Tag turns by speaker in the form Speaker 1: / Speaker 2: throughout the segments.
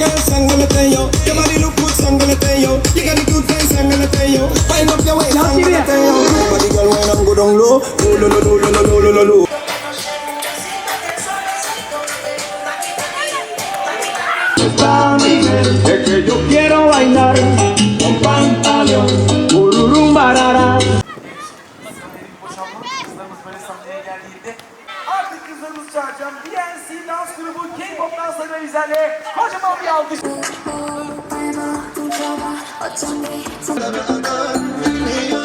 Speaker 1: girl, sang let me tell you. Your body look good, sang let me tell you. You got a good face, sang let me tell you. Wind up your waist, sang let me tell you. Body girl, when I'm go down low, low, low, low, low, low, low, low, low, low.
Speaker 2: Es que yo quiero bailar con pantalón,
Speaker 3: kızlarımızı çağıracağım. DNC dans grubu K-pop dansları üzerine kocaman bir alkış.
Speaker 2: En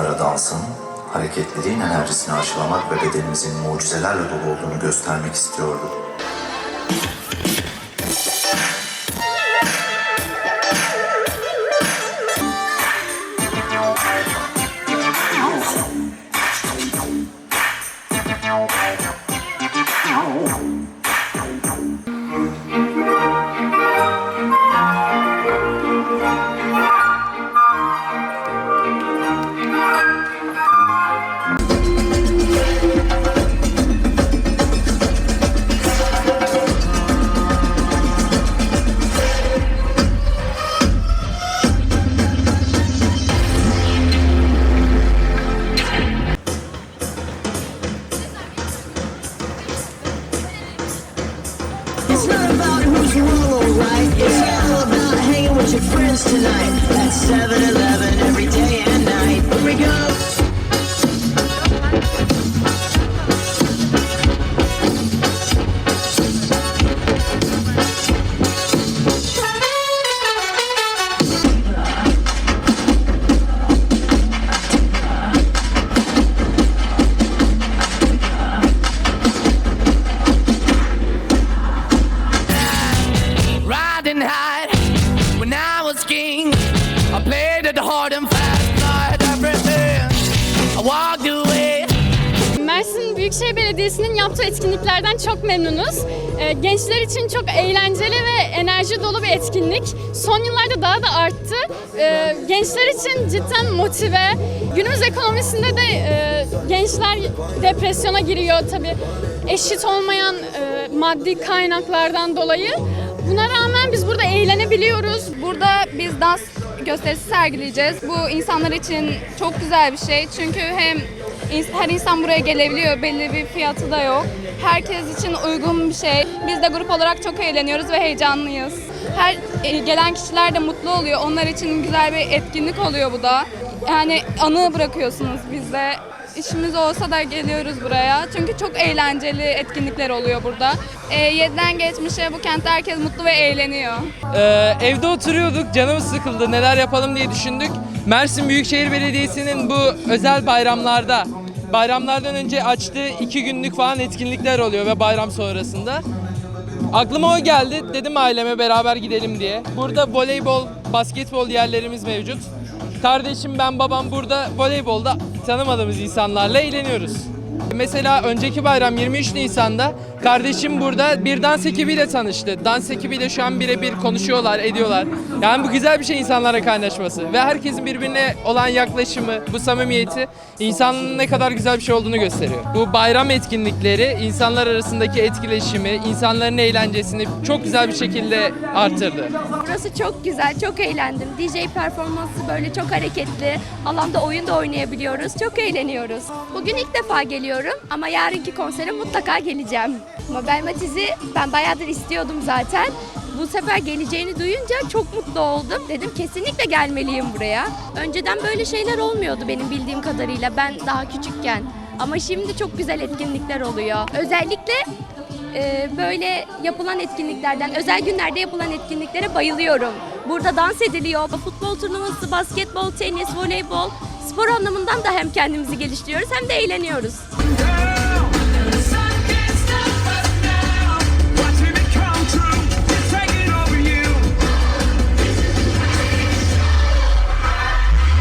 Speaker 4: İnsanlara dansın, hareketlerin enerjisini aşılamak ve bedenimizin mucizelerle dolu olduğunu göstermek istiyordu.
Speaker 5: Friends tonight. At 7 Eleven every day and night. Here we go.
Speaker 6: riding high
Speaker 7: Büyükşehir Belediyesi'nin yaptığı etkinliklerden çok memnunuz. Ee, Gençler için çok eğlenceli ve enerji dolu bir etkinlik. Son yıllarda daha da arttı. Ee, Gençler için cidden motive. Günümüz ekonomisinde de e, gençler depresyona giriyor tabii. Eşit olmayan e, maddi kaynaklardan dolayı. Buna rağmen biz burada eğlenebiliyoruz.
Speaker 8: Burada biz dans gösterisi sergileyeceğiz. Bu insanlar için çok güzel bir şey. Çünkü hem her insan buraya gelebiliyor. Belli bir fiyatı da yok. Herkes için uygun bir şey. Biz de grup olarak çok eğleniyoruz ve heyecanlıyız. Her e, gelen kişiler de mutlu oluyor. Onlar için güzel bir etkinlik oluyor bu da. Yani anı bırakıyorsunuz bizde. İşimiz olsa da geliyoruz buraya. Çünkü çok eğlenceli etkinlikler oluyor burada. E, 7'den geçmişe bu kentte herkes mutlu ve eğleniyor.
Speaker 9: Ee, evde oturuyorduk, canımız sıkıldı, neler yapalım diye düşündük. Mersin Büyükşehir Belediyesi'nin bu özel bayramlarda, bayramlardan önce açtığı iki günlük falan etkinlikler oluyor ve bayram sonrasında. Aklıma o geldi, dedim aileme beraber gidelim diye. Burada voleybol, basketbol yerlerimiz mevcut. Kardeşim, ben, babam burada voleybolda tanımadığımız insanlarla eğleniyoruz. Mesela önceki bayram 23 Nisan'da kardeşim burada bir dans ekibiyle tanıştı. Dans ekibiyle şu an birebir konuşuyorlar, ediyorlar. Yani bu güzel bir şey insanlara kaynaşması. Ve herkesin birbirine olan yaklaşımı, bu samimiyeti insanın ne kadar güzel bir şey olduğunu gösteriyor. Bu bayram etkinlikleri insanlar arasındaki etkileşimi, insanların eğlencesini çok güzel bir şekilde artırdı.
Speaker 10: Burası çok güzel, çok eğlendim. DJ performansı böyle çok hareketli. Alanda oyun da oynayabiliyoruz. Çok eğleniyoruz. Bugün ilk defa geliyorum ama yarınki konsere mutlaka geleceğim. Mobile Matiz'i ben bayağıdır istiyordum zaten. Bu sefer geleceğini duyunca çok mutlu oldum. Dedim kesinlikle gelmeliyim buraya. Önceden böyle şeyler olmuyordu benim bildiğim kadarıyla ben daha küçükken. Ama şimdi çok güzel etkinlikler oluyor. Özellikle e, böyle yapılan etkinliklerden, özel günlerde yapılan etkinliklere bayılıyorum. Burada dans ediliyor. Futbol turnuvası, basketbol, tenis, voleybol. Spor anlamından da hem kendimizi geliştiriyoruz hem de eğleniyoruz.